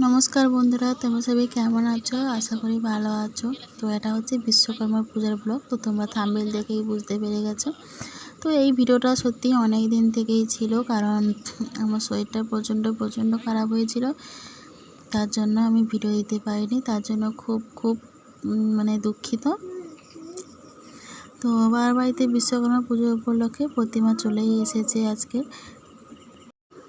নমস্কার বন্ধুরা, তোমরা সবাই কেমন আছো? আশা করি ভালো আছো। তো এটা হচ্ছে বিশ্বকর্মা পূজার ব্লগ তো তোমরা থাম্বেল দেখেই বুঝতে পেরে গেছো। তো এই ভিডিওটা সত্যি অনেক দিন থেকেই ছিল, কারণ আমার শরীরটা প্রচণ্ড প্রচণ্ড খারাপ হয়েছিল। তার জন্য আমি ভিডিও দিতে পারিনি। তার জন্য খুব খুব মানে দুঃখিত। তো আমার বাড়িতে বিশ্বকর্মা পুজো উপলক্ষে প্রতিমা চলেই এসেছে আজকে।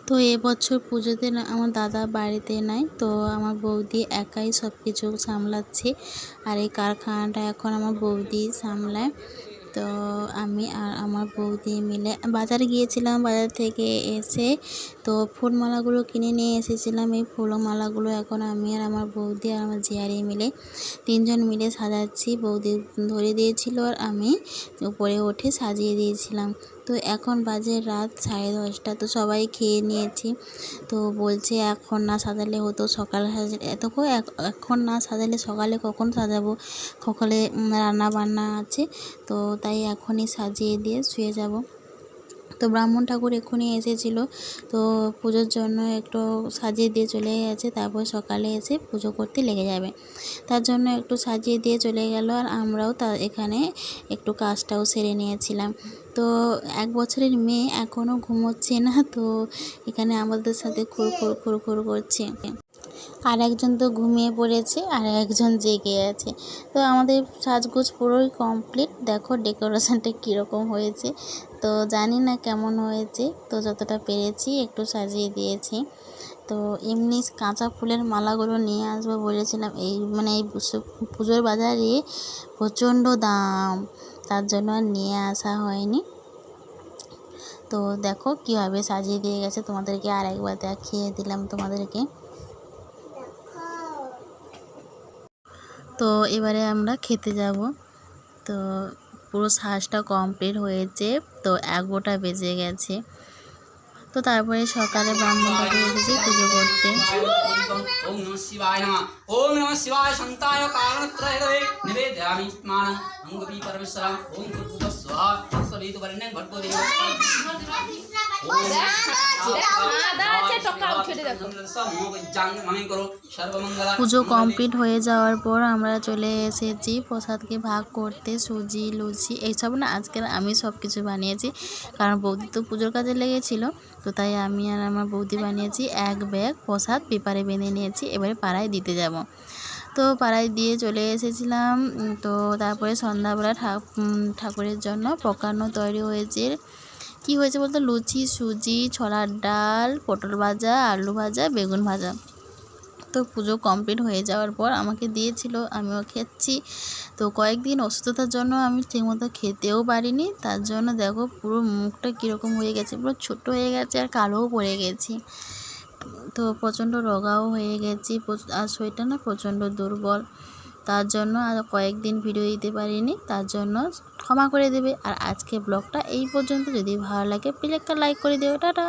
তো এবছর পুজোতে না, আমার দাদা বাড়িতে নাই, তো আমার বৌদি একাই সব কিছু সামলাচ্ছে। আর এই কারখানাটা এখন আমার বৌদি সামলায়। তো আমি আর আমার বৌদি মিলে বাজারে গিয়েছিলাম, বাজার থেকে এসে তো ফুলমালাগুলো কিনে নিয়ে এসেছিলাম। এই ফুলমালাগুলো এখন আমি আর আমার বৌদি আর আমার জিয়ারি মিলে তিনজন মিলে সাজাচ্ছি। বৌদি ধরে দিয়েছিল আর আমি উপরে উঠে সাজিয়ে দিয়েছিলাম। তো এখন বাজে রাত সাড়ে দশটা, তো সবাই খেয়ে নিয়েছি। তো বলছে, এখন না সাজালে হতো সকালে সাজালে এত এখন না সাজালে সকালে কখন সাজাবো? সকালে রান্না বান্না আছে, তো তাই এখনই সাজিয়ে দিয়ে শুয়ে যাব। তো ব্রাহ্মণ ঠাকুর এক্ষুনি এসেছিল। তো পুজোর জন্য একটু সাজিয়ে দিয়ে চলে গেছে। তারপর সকালে এসে পুজো করতে লেগে যাবে। তার জন্য একটু সাজিয়ে দিয়ে চলে গেল আর আমরাও তা এখানে একটু কাজটাও সেরে নিয়েছিলাম। তো এক বছরের মেয়ে এখনও ঘুমোচ্ছে না। তো এখানে আমাদের সাথে খুর খুর খুর খুর করছে। আর একজন তো ঘুমিয়ে পড়েছে আর একজন জেগে আছে। তো আমাদের সাজগোজ পুরোই কমপ্লিট দেখো ডেকোরেশনটা কীরকম হয়েছে। তো জানি না কেমন হয়েছে। তো যতটা পেরেছি একটু সাজিয়ে দিয়েছি। তো এমনি কাঁচা ফুলের মালাগুলো নিয়ে আসব বলেছিলাম। এই মানে এই পুজোর বাজারে প্রচণ্ড দাম। তার জন্য আর নিয়ে আসা হয়নি। তো দেখো কীভাবে সাজিয়ে দিয়ে গেছে। তোমাদেরকে আর একবার দেখিয়ে দিলাম তোমাদেরকে। তো এবারে আমরা খেতে যাব। তো পুরো শ্বাসটা কমপ্লিট হয়েছে, তো এগারোটা বেজে গেছে। তো তারপরে সকালে ব্রাহ্মণটাকে এসেছি পুজো করতে। স্বাহা তৎসবিতু বরেণ্যং ভর্গো দেবস্য পুজো কমপ্লিট হয়ে যাওয়ার পর আমরা চলে এসেছি প্রসাদকে ভাগ করতে সুজি লুচি এইসব না আজকের আমি সব কিছু বানিয়েছি। কারণ বৌদি তো পুজোর কাজে লেগেছিল তো তাই আমি আর আমার বৌদি বানিয়েছি এক ব্যাগ প্রসাদ পেপারে বেঁধে নিয়েছি এবারে পাড়ায় দিতে যাব। তো পাড়ায় দিয়ে চলে এসেছিলাম। তো তারপরে সন্ধ্যাবেলা ঠাকুরের জন্য পকানো তৈরি হয়েছে। কি হয়েছে বলতে? লুচি, সুজি, ছোলার ডাল, পটল ভাজা, আলু ভাজা, বেগুন ভাজা। তো পুজো কমপ্লিট হয়ে যাওয়ার পর আমাকে দিয়েছিল, আমিও খেচ্ছি। তো কয়েকদিন অসুস্থতার জন্য আমি ঠিকমতো খেতেও পারিনি। তার জন্য দেখো পুরো মুখটা কীরকম হয়ে গেছে, পুরো ছোটো হয়ে গেছে আর কালোও পড়ে গেছি। তো প্রচণ্ড রোগাও হয়ে গেছি। আর শরীরটা না প্রচণ্ড দুর্বল। তার জন্য আর কয়েকদিন ভিডিও দিতে পারিনি। তার জন্য ক্ষমা করে দেবে। আর আজকে ব্লগটা এই পর্যন্ত। যদি ভালো লাগে প্লিজ একটা লাইক করে দেবে টাটা!